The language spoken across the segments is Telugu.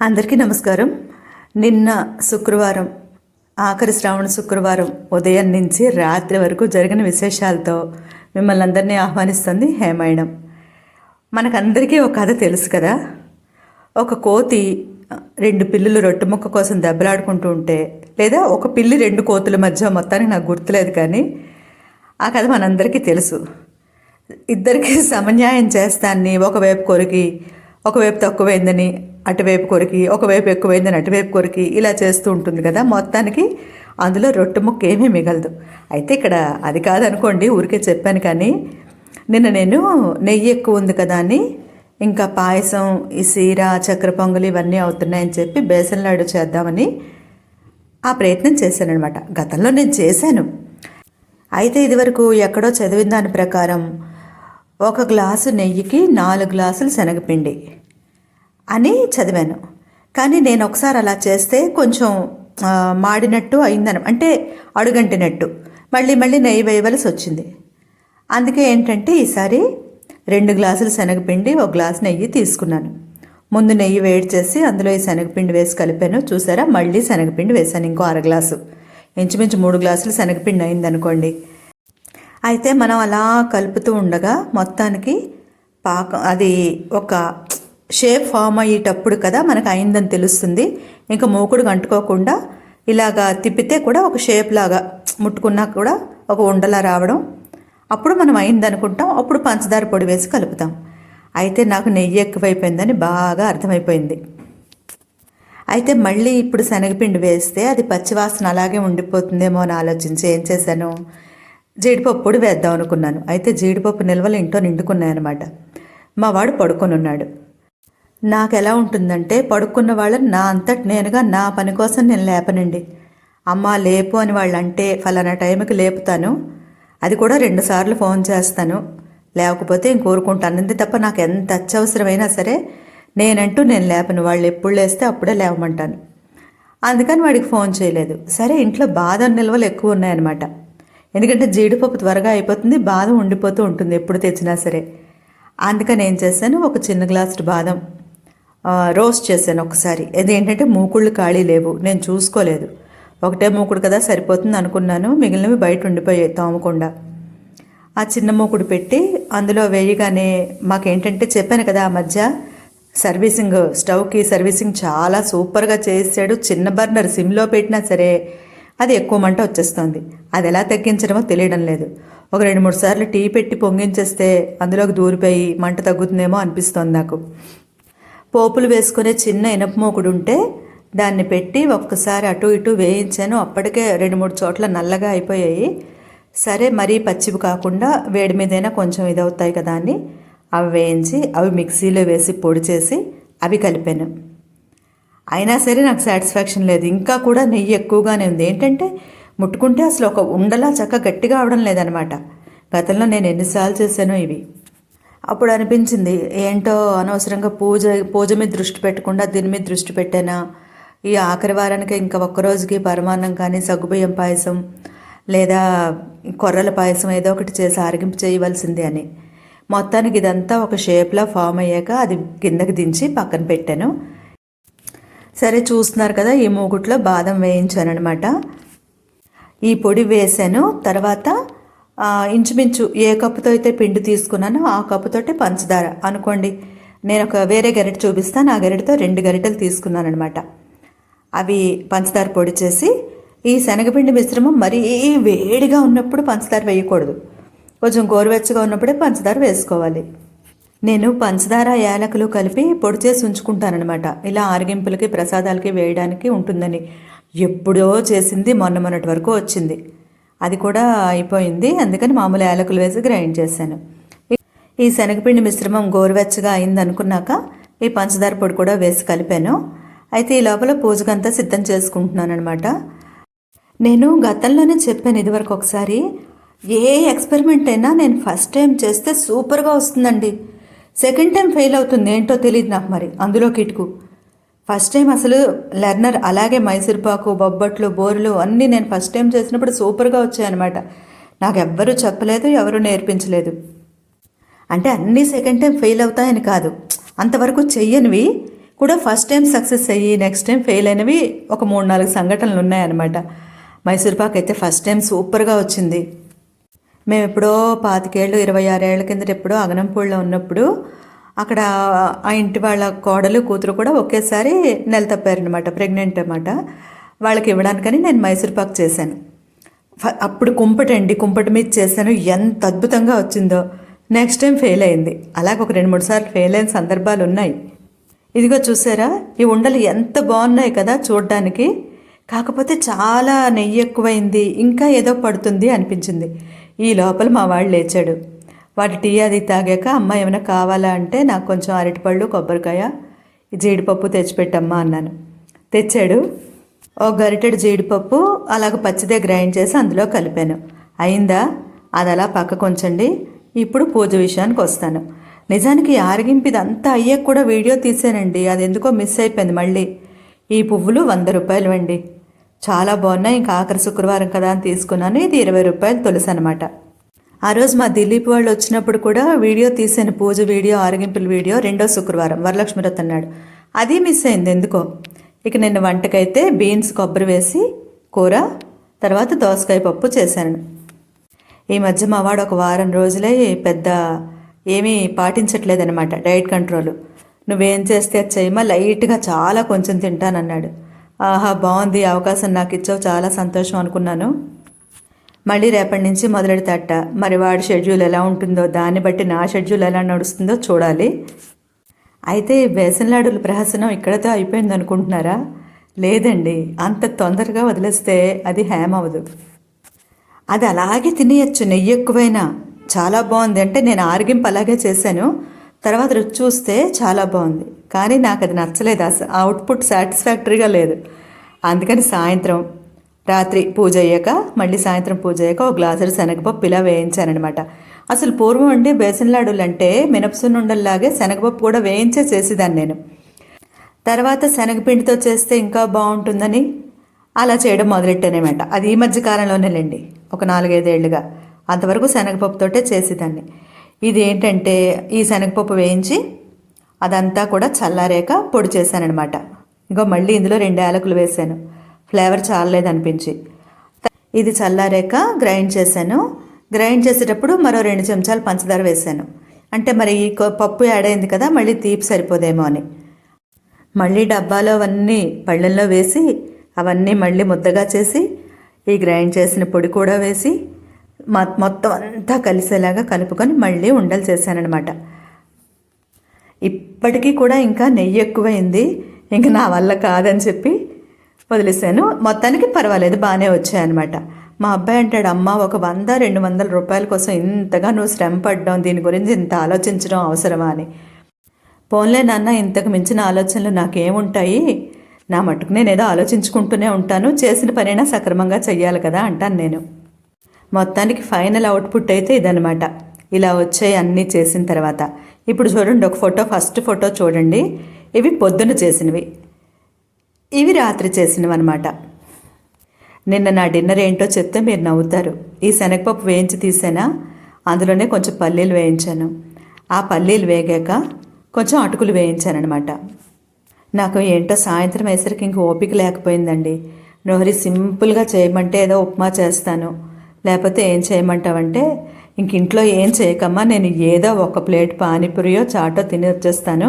అందరికీ నమస్కారం. నిన్న శుక్రవారం ఆఖరి శ్రావణ శుక్రవారం ఉదయం నుంచి రాత్రి వరకు జరిగిన విశేషాలతో మిమ్మల్ని అందరినీ ఆహ్వానిస్తుంది హేమాయణం. మనకందరికీ ఒక కథ తెలుసు కదా. ఒక కోతి రెండు పిల్లులు రొట్టె ముక్క కోసం దెబ్బలాడుకుంటూ ఉంటే లేదా ఒక పిల్లి రెండు కోతుల మధ్య మొత్తానికి నాకు గుర్తులేదు కానీ ఆ కథ మనందరికీ తెలుసు. ఇద్దరికి సమన్యాయం చేస్తాన్ని ఒకవైపు కొరికి ఒకవైపు తక్కువైందని అటువైపు కొరికి ఒకవైపు ఎక్కువైందని అటువైపు కొరికి ఇలా చేస్తూ ఉంటుంది కదా. మొత్తానికి అందులో రొట్టె ముక్క ఏమీ మిగలదు. అయితే ఇక్కడ అది కాదనుకోండి ఊరికే చెప్పాను కానీ నిన్న నేను నెయ్యి ఎక్కువ ఉంది కదా అని ఇంకా పాయసం ఈ సీర చక్కెర పొంగలి ఇవన్నీ అవుతున్నాయని చెప్పి బేసన్ లాడు చేద్దామని ఆ ప్రయత్నం చేశానమాట గతంలో నేను చేశాను. అయితే ఇదివరకు ఎక్కడో చదివిన దాని ప్రకారం ఒక గ్లాసు నెయ్యికి నాలుగు గ్లాసులు శనగపిండి. అని చదివాను. కానీ నేను ఒకసారి అలా చేస్తే కొంచెం మాడినట్టు అయిందని అంటే అడుగంటినట్టు. మళ్ళీ మళ్ళీ నెయ్యి వేయవలసి వచ్చింది. అందుకే ఏంటంటే ఈసారి రెండు గ్లాసులు శనగపిండి ఒక గ్లాసు నెయ్యి తీసుకున్నాను. ముందు నెయ్యి వేడి చేసి అందులో ఈ శనగపిండి వేసి కలిపాను. చూసారా? మళ్ళీ శనగపిండి వేసాను ఇంకో అర గ్లాసు. ఇంచుమించు మూడు గ్లాసులు శనగపిండి అయిందనుకోండి. అయితే మనం అలా కలుపుతూ ఉండగా మొత్తానికి పాకం అది ఒక షేప్ ఫామ్ అయ్యేటప్పుడు కదా మనకు అయిందని తెలుస్తుంది. ఇంకా మూకుడు అంటుకోకుండా ఇలాగా తిప్పితే కూడా ఒక షేప్ లాగా ముట్టుకున్నా కూడా ఒక ఉండలా రావడం. అప్పుడు మనం అయింది అనుకుంటాం అప్పుడు పంచదార పొడి వేసి కలుపుతాం. అయితే నాకు నెయ్యి ఎక్కువైపోయిందని బాగా అర్థమైపోయింది. అయితే మళ్ళీ ఇప్పుడు శనగపిండి వేస్తే అది పచ్చివాసన అలాగే ఉండిపోతుందేమో అని ఆలోచించి ఏం చేశాను? జీడిపప్పు పొడి వేద్దాం అనుకున్నాను. అయితే జీడిపప్పు నిల్వలు ఇంట్లో నిండుకున్నాయన్నమాట. మా వాడు పడుకొని ఉన్నాడు. నాకు ఎలా ఉంటుందంటే పడుకున్న వాళ్ళని నా అంతటి నేనుగా నా పని కోసం నేను లేపనండి. అమ్మ లేపు అని వాళ్ళు అంటే ఫలానా టైంకి లేపుతాను. అది కూడా రెండుసార్లు ఫోన్ చేస్తాను. లేకపోతే ఇంకోరుకుంటాను. అంతే తప్ప నాకు ఎంత అత్యవసరమైనా సరే నేనంటూ నేను లేపను. వాళ్ళు ఎప్పుడు లేస్తే అప్పుడే లేవమంటాను. అందుకని వాడికి ఫోన్ చేయలేదు. సరే ఇంట్లో బాదం నిల్వలు ఎక్కువ ఉన్నాయన్నమాట. ఎందుకంటే జీడిపప్పు త్వరగా అయిపోతుంది బాదం ఉండిపోతూ ఉంటుంది ఎప్పుడు తెచ్చినా సరే. అందుకని ఏం చేశాను? ఒక చిన్న గ్లాసు బాదం రోస్ట్ చేశాను ఒకసారి. ఇది ఏంటంటే మూకుళ్ళు ఖాళీ లేవు. నేను చూసుకోలేదు. ఒకటే మూకుడు కదా సరిపోతుంది అనుకున్నాను. మిగిలినవి బయట ఉండిపోయాయి తోమకుండా. ఆ చిన్న మూకుడు పెట్టి అందులో వేయగానే మాకేంటంటే చెప్పాను కదా ఆ మధ్య సర్వీసింగ్ స్టవ్కి సర్వీసింగ్ చాలా సూపర్గా చేసాడు చిన్న బర్నర్ సిమ్లో పెట్టినా సరే అది ఎక్కువ మంట వచ్చేస్తుంది. అది ఎలా తగ్గించడమో తెలియడం లేదు. ఒక రెండు మూడు సార్లు టీ పెట్టి పొంగించేస్తే అందులోకి దూరిపోయి మంట తగ్గుతుందేమో అనిపిస్తోంది నాకు. పోపులు వేసుకునే చిన్న ఇనపమోకుడు ఉంటే దాన్ని పెట్టి ఒక్కసారి అటు ఇటు వేయించాను. అప్పటికే రెండు మూడు చోట్ల నల్లగా అయిపోయాయి. సరే మరీ పచ్చివి కాకుండా వేడి మీదైనా కొంచెం ఇదవుతాయి కదా అని అవి వేయించి అవి మిక్సీలో వేసి పొడి చేసి అవి కలిపాను. అయినా సరే నాకు సాటిస్ఫాక్షన్ లేదు. ఇంకా కూడా నెయ్యి ఎక్కువగానే ఉంది. ఏంటంటే ముట్టుకుంటే అసలు ఒక ఉండలా చక్క గట్టిగా అవడం లేదనమాట. గతంలో నేను ఎన్నిసార్లు చేశానో ఇవి. అప్పుడు అనిపించింది ఏంటో అనవసరంగా పూజ పూజ మీద దృష్టి పెట్టకుండా దీని మీద దృష్టి పెట్టానా? ఈ ఆఖరి వారానికి ఇంకా ఒక్క రోజుకి పరమాన్నం కానీ సగ్గుబియ్యం పాయసం లేదా కొర్రల పాయసం ఏదో ఒకటి చేసి ఆరగింపు చేయవలసింది అని. మొత్తానికి ఇదంతా ఒక షేప్లా ఫామ్ అయ్యాక అది కిందకి దించి పక్కన పెట్టాను. సరే చూస్తున్నారు కదా ఈ మూగుట్లో బాదం వేయించాను అనమాట ఈ పొడి వేసాను తర్వాత ఇంచుమించు ఏ కప్పుతో అయితే పిండి తీసుకున్నానో ఆ కప్పుతోటి పంచదార అనుకోండి. నేను ఒక వేరే గరిట చూపిస్తాను. ఆ గరిటతో రెండు గరిటెలు తీసుకున్నాను అనమాట అవి పంచదార పొడి చేసి ఈ శనగపిండి మిశ్రమం మరీ వేడిగా ఉన్నప్పుడు పంచదార వేయకూడదు. కొంచెం గోరువెచ్చగా ఉన్నప్పుడే పంచదార వేసుకోవాలి. నేను పంచదార యాలకులు కలిపి పొడి చేసి ఉంచుకుంటానన్నమాట. ఇలా ఆరగింపులకి ప్రసాదాలకి వేయడానికి ఉంటుందని. ఎప్పుడో చేసింది మొన్న మొన్నటి వరకు వచ్చింది. అది కూడా అయిపోయింది. అందుకని మామూలు యాలకులు వేసి గ్రైండ్ చేశాను. ఈ- శనగపిండి మిశ్రమం గోరువెచ్చగా అయింది అనుకున్నాక ఈ పంచదార పొడి కూడా వేసి కలిపాను. అయితే ఈ లోపల పూజకంతా సిద్ధం చేసుకుంటున్నాను అనమాట నేను గతంలోనే చెప్పాను ఇదివరకు ఒకసారి ఏ ఎక్స్పెరిమెంట్ అయినా నేను ఫస్ట్ టైం చేస్తే సూపర్గా వస్తుందండి. సెకండ్ టైం ఫెయిల్ అవుతుంది ఏంటో తెలియదు నాకు మరి అందులో కిటుకు. ఫస్ట్ టైం అసలు లెర్నర్ అలాగే మైసూర్పాకు బొబ్బట్లు బోరులు అన్నీ నేను ఫస్ట్ టైం చేసినప్పుడు సూపర్గా వచ్చాయన్నమాట. నాకు ఎవ్వరూ చెప్పలేదు ఎవరూ నేర్పించలేదు. అంటే అన్నీ సెకండ్ టైం ఫెయిల్ అవుతాయని కాదు. అంతవరకు చెయ్యనివి కూడా ఫస్ట్ టైం సక్సెస్ అయ్యి నెక్స్ట్ టైం ఫెయిల్ అయినవి ఒక మూడు నాలుగు సంఘటనలు ఉన్నాయన్నమాట. మైసూర్ పాక్ అయితే ఫస్ట్ టైం సూపర్గా వచ్చింది. మేము ఎప్పుడో పాతికేళ్ళు ఇరవై ఆరేళ్ళ కిందట ఎప్పుడో అగనంపూడిలో ఉన్నప్పుడు అక్కడ ఆ ఇంటి వాళ్ళ కోడలు కూతురు కూడా ఒకేసారి నెల తప్పారనమాట ప్రెగ్నెంట్ అనమాట వాళ్ళకి ఇవ్వడానికని నేను మైసూర్ పాక్ చేశాను. అప్పుడు కుంపటి అండి కుంపటి మీద చేశాను. ఎంత అద్భుతంగా వచ్చిందో. నెక్స్ట్ టైం ఫెయిల్ అయింది. అలాగే ఒక రెండు మూడు సార్లు ఫెయిల్ అయిన సందర్భాలు ఉన్నాయి. ఇదిగో చూసారా ఈ ఉండలు ఎంత బాగున్నాయి కదా చూడడానికి. కాకపోతే చాలా నెయ్యి ఎక్కువైంది ఇంకా ఏదో పడుతుంది అనిపించింది. ఈ లోపల మా వాడు లేచాడు. వాటి టీ అది తాగాక అమ్మ ఏమైనా కావాలా అంటే నాకు కొంచెం అరటిపళ్ళు కొబ్బరికాయ జీడిపప్పు తెచ్చిపెట్టమ్మా అన్నాను. తెచ్చాడు. ఓ గరిటెడు జీడిపప్పు అలాగ పచ్చిదే గ్రైండ్ చేసి అందులో కలిపాను. అయిందా? అది అలా పక్కకు ఉంచండి. ఇప్పుడు పూజ విషయానికి వస్తాను. నిజానికి ఈ ఆరగింపు ఇదంతా అయ్యాక కూడా వీడియో తీసానండి. అది ఎందుకో మిస్ అయిపోయింది మళ్ళీ. ఈ పువ్వులు వంద రూపాయలు అండి. చాలా బాగున్నాయి. ఇంకా ఆఖరి శుక్రవారం కదా అని తీసుకున్నాను. ఇది ఇరవై రూపాయలు తులసి అనమాట ఆ రోజు మా దిలీప్ వాళ్ళు వచ్చినప్పుడు కూడా వీడియో తీసాను పూజ వీడియో ఆరగింపుల వీడియో రెండో శుక్రవారం వరలక్ష్మి అన్నాడు అది మిస్ అయింది ఎందుకో? ఇక నిన్న వంటకైతే బీన్స్ కొబ్బరి వేసి కూర తర్వాత దోసకాయ పప్పు చేశాను. ఈ మధ్య మా వాడు ఒక వారం రోజులే పెద్ద ఏమీ పాటించట్లేదనమాట డైట్ కంట్రోల్. నువ్వేం చేస్తే అది చేయమా? లైట్గా చాలా కొంచెం తింటానన్నాడు. ఆహా బాగుంది అవకాశం నాకు ఇచ్చావు చాలా సంతోషం అనుకున్నాను. మళ్ళీ రేపటి నుంచి మొదలెడతాట మరి వాడి షెడ్యూల్ ఎలా ఉంటుందో దాన్ని బట్టి నా షెడ్యూల్ ఎలా నడుస్తుందో చూడాలి. అయితే ఈ బేసన్లాడుల ప్రహసనం ఇక్కడతో అయిపోయింది అనుకుంటున్నారా? లేదండి అంత తొందరగా వదిలేస్తే అది హ్యామ్ అవ్వదు. అది అలాగే తినేయచ్చు నెయ్యి ఎక్కువైనా. చాలా బాగుంది. అంటే నేను ఆరగింపు అలాగే చేశాను. తర్వాత రుచి చూస్తే చాలా బాగుంది. కానీ నాకు అది నచ్చలేదు. అసలు అవుట్పుట్ సాటిస్ఫాక్టరీగా లేదు. అందుకని సాయంత్రం రాత్రి పూజ అయ్యాక మళ్ళీ సాయంత్రం పూజ అయ్యాక ఒక గ్లాసుడు శనగపప్పు ఇలా వేయించానమాట అసలు పూర్వం అండి బేసన్ లాడులు అంటే మినపసున్నుండల్లాగే శనగపప్పు కూడా వేయించే చేసేదాన్ని నేను. తర్వాత శనగపిండితో చేస్తే ఇంకా బాగుంటుందని అలా చేయడం మొదలెట్టానమాట అది ఈ మధ్య కాలంలోనేలేండి ఒక నాలుగైదేళ్ళుగా. అంతవరకు శనగపప్పుతోటే చేసేదాన్ని. ఇది ఏంటంటే ఈ శనగపప్పు వేయించి అదంతా కూడా చల్లారాక పొడి చేశానమాట ఇంకో మళ్ళీ ఇందులో రెండు యాలకులు వేశాను. ఫ్లేవర్ చాలలేదు అనిపించి. ఇది చల్లారాక గ్రైండ్ చేశాను. గ్రైండ్ చేసేటప్పుడు మరో రెండు చెంచాలు పంచదార వేశాను. అంటే మరి ఈ కొ- పప్పు యాడ్ అయింది కదా మళ్ళీ తీపి సరిపోదేమో అని. మళ్ళీ డబ్బాలో అవన్నీ పళ్ళెల్లో వేసి అవన్నీ మళ్ళీ ముద్దగా చేసి ఈ గ్రైండ్ చేసిన పొడి కూడా వేసి మొత్తం అంతా కలిసేలాగా కలుపుకొని మళ్ళీ ఉండలు చేశానఅనమాట ఇప్పటికీ కూడా ఇంకా నెయ్యి ఎక్కువైంది. ఇంకా నా వల్ల కాదని చెప్పి వదిలేశాను. మొత్తానికి పర్వాలేదు బాగానే వచ్చాయన్నమాట. మా అబ్బాయి అంటాడు అమ్మ ఒక వంద రెండు వందల రూపాయల కోసం ఇంతగా నువ్వు శ్రమ పడ్డావు దీని గురించి ఇంత ఆలోచించడం అవసరమా? అని. పోన్లే నాన్న ఇంతకు మించిన ఆలోచనలు నాకేముంటాయి? నా మటుకు నేను ఏదో ఆలోచించుకుంటూనే ఉంటాను చేసిన పనైనా సక్రమంగా చెయ్యాలి కదా అంటాను నేను. మొత్తానికి ఫైనల్ అవుట్పుట్ అయితే ఇదనమాట ఇలా వచ్చాయి అన్నీ చేసిన తర్వాత. ఇప్పుడు చూడండి ఒక ఫోటో ఫస్ట్ ఫోటో చూడండి. ఇవి పొద్దున చేసినవి. ఇవి రాత్రి చేసినవన్నమాట. నిన్న నా డిన్నర్ ఏంటో చెప్తే మీరు నవ్వుతారు. ఈ శనగపప్పు వేయించి తీసానా? అందులోనే కొంచెం పల్లీలు వేయించాను. ఆ పల్లీలు వేగాక కొంచెం అటుకులు వేయించానమాట నాకు ఏంటో సాయంత్రం వేసరికి ఇంక ఓపిక లేకపోయిందండి. నోహరి సింపుల్గా చేయమంటే ఏదో ఉప్మా చేస్తాను. లేకపోతే ఏం చేయమంటావంటే ఇంక ఇంట్లో ఏం చేయకమ్మా నేను ఏదో ఒక ప్లేట్ పానీపూరియో చాటో తిని వచ్చేస్తాను.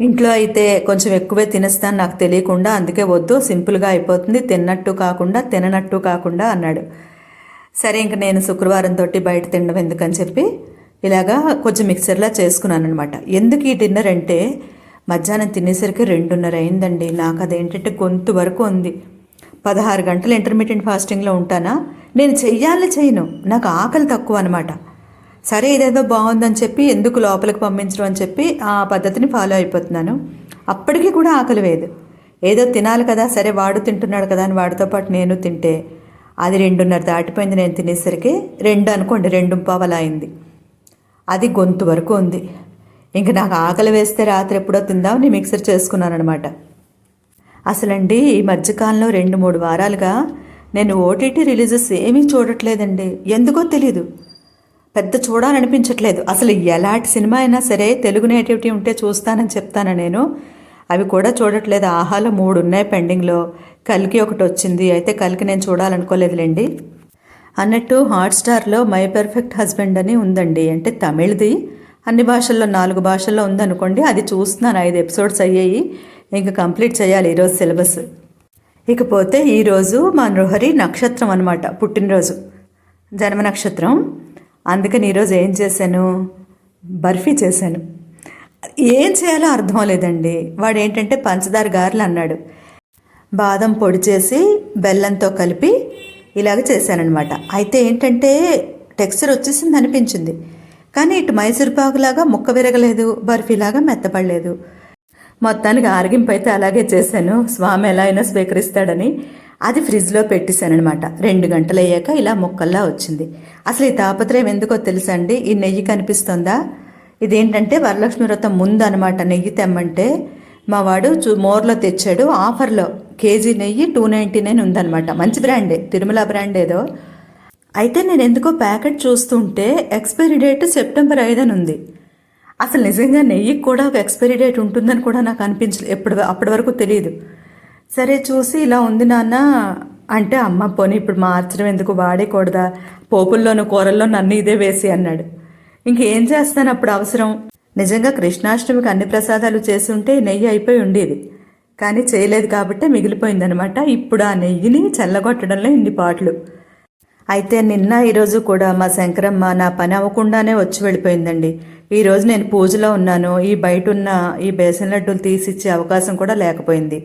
ఇంట్లో అయితే కొంచెం ఎక్కువే తినేస్తాను నాకు తెలియకుండా. అందుకే వద్దు సింపుల్గా అయిపోతుంది. తిన్నట్టు కాకుండా తిననట్టు కాకుండా అన్నాడు. సరే ఇంక నేను శుక్రవారం తోటి బయట తినడం ఎందుకని చెప్పి ఇలాగా కొంచెం మిక్సర్లా చేసుకున్నాను అనమాట ఎందుకు ఈ డిన్నర్ అంటే మధ్యాహ్నం తినేసరికి రెండున్నర అయిందండి. నాకు అదేంటంటే గొంతు వరకు ఉంది. పదహారు గంటలు ఇంటర్మీడియట్ ఫాస్టింగ్లో ఉంటానా? నేను చెయ్యాలని చేయను నాకు ఆకలి తక్కువ అనమాట సరే ఇదేదో బాగుందని చెప్పి ఎందుకు లోపలికి పంపించడం అని చెప్పి ఆ పద్ధతిని ఫాలో అయిపోతున్నాను. అప్పటికీ కూడా ఆకలి వేయదు. ఏదో తినాలి కదా సరే వాడు తింటున్నాడు కదా అని వాడితో పాటు నేను తింటే అది రెండున్నర దాటిపోయింది నేను తినేసరికి రెండు అనుకోండి రెండు పావలా అయింది. అది గొంతు వరకు ఉంది. ఇంక నాకు ఆకలి వేస్తే రాత్రి ఎప్పుడో తిందామని మిక్సర్ చేసుకున్నాను అనమాట అసలండి ఈ మధ్యకాలంలో రెండు మూడు వారాలుగా నేను ఓటీటీ రిలీజెస్ ఏమీ చూడట్లేదండి. ఎందుకో తెలీదు. పెద్ద చూడాలనిపించట్లేదు. అసలు ఎలాంటి సినిమా అయినా సరే తెలుగు నేటివిటీ ఉంటే చూస్తానని చెప్తాను నేను. అవి కూడా చూడట్లేదు. ఆహాలో మూడు ఉన్నాయి పెండింగ్లో. కలికి ఒకటి వచ్చింది. అయితే కలికి నేను చూడాలనుకోలేదులేండి. అన్నట్టు హాట్స్టార్లో మై పెర్ఫెక్ట్ హస్బెండ్ అని ఉందండి. అంటే తమిళ్ది. అన్ని భాషల్లో నాలుగు భాషల్లో ఉందనుకోండి. అది చూస్తున్నాను. ఐదు ఎపిసోడ్స్ అయ్యాయి. ఇంకా కంప్లీట్ చేయాలి ఈరోజు సిలబస్. ఇకపోతే ఈరోజు మా నృహరి నక్షత్రం అనమాట పుట్టినరోజు. జన్మ నక్షత్రం. అందుకని ఈరోజు ఏం చేశాను? బర్ఫీ చేశాను. ఏం చేయాలో అర్థం లేదండి వాడు ఏంటంటే పంచదార గారెలు అన్నాడు. బాదం పొడి చేసి బెల్లంతో కలిపి ఇలాగ చేశానఅనమాట అయితే ఏంటంటే టెక్స్చర్ వచ్చేసింది అనిపించింది. కానీ ఇటు మైసూర్ పాకులాగా ముక్క విరగలేదు బర్ఫీలాగా మెత్తపడలేదు. మొత్తానికి ఆరగింపు అయితే అలాగే చేశాను. స్వామి ఎలా అయినా స్వీకరిస్తాడని. అది ఫ్రిడ్జ్లో పెట్టేశానమాట రెండు గంటలు అయ్యాక ఇలా ముక్కల్లా వచ్చింది. అసలు ఈ తాపత్రయం ఎందుకో తెలుసండి? ఈ నెయ్యి కనిపిస్తుందా? ఇదేంటంటే వరలక్ష్మి వ్రతం ముందనమాట నెయ్యి తెమ్మంటే మా వాడు చూ మోర్లో తెచ్చాడు. ఆఫర్లో కేజీ నెయ్యి టూ నైంటీ నైన్ ఉందనమాట మంచి బ్రాండే. తిరుమల బ్రాండ్ ఏదో. అయితే నేను ఎందుకో ప్యాకెట్ చూస్తుంటే ఎక్స్పైరీ డేట్ సెప్టెంబర్ ఐదు అని ఉంది. అసలు నిజంగా నెయ్యికి కూడా ఒక ఎక్స్పైరీ డేట్ ఉంటుందని కూడా నాకు అనిపించలేదు ఎప్పుడు అప్పటి వరకు తెలియదు. సరే చూసి ఇలా ఉంది నాన్న. అంటే అమ్మ పోనీ ఇప్పుడు మార్చడం ఎందుకు వాడేకూడదా? పోపుల్లోనూ కూరల్లో నన్ను ఇదే వేసి అన్నాడు. ఇంకేం చేస్తాను అప్పుడు అవసరం? నిజంగా కృష్ణాష్టమికి అన్ని ప్రసాదాలు చేసి ఉంటే నెయ్యి అయిపోయి ఉండేది. కానీ చేయలేదు కాబట్టి మిగిలిపోయిందనమాట ఇప్పుడు ఆ నెయ్యిని చల్లగొట్టడంలో ఇన్ని పాటలు. అయితే నిన్న ఈరోజు కూడా మా శంకరమ్మ నా పని అవ్వకుండానే వచ్చి వెళ్ళిపోయిందండి. ఈరోజు నేను పూజలో ఉన్నాను. ఈ బయట ఉన్న ఈ బేసన్ లడ్డూలు తీసిచ్చే అవకాశం కూడా లేకపోయింది.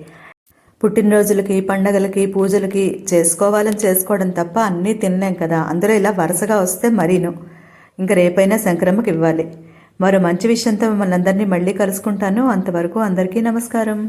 పుట్టినరోజులకి పండగలకి పూజలకి చేసుకోవాలని చేసుకోవడం తప్ప అన్నీ తిన్నాం కదా. అందులో ఇలా వరుసగా వస్తే మరీను. ఇంకా రేపైనా సంక్రమకి ఇవ్వాలి. మరో మంచి విషయంతో మిమ్మల్ని అందరినీ మళ్ళీ కలుసుకుంటాను. అంతవరకు అందరికీ నమస్కారం.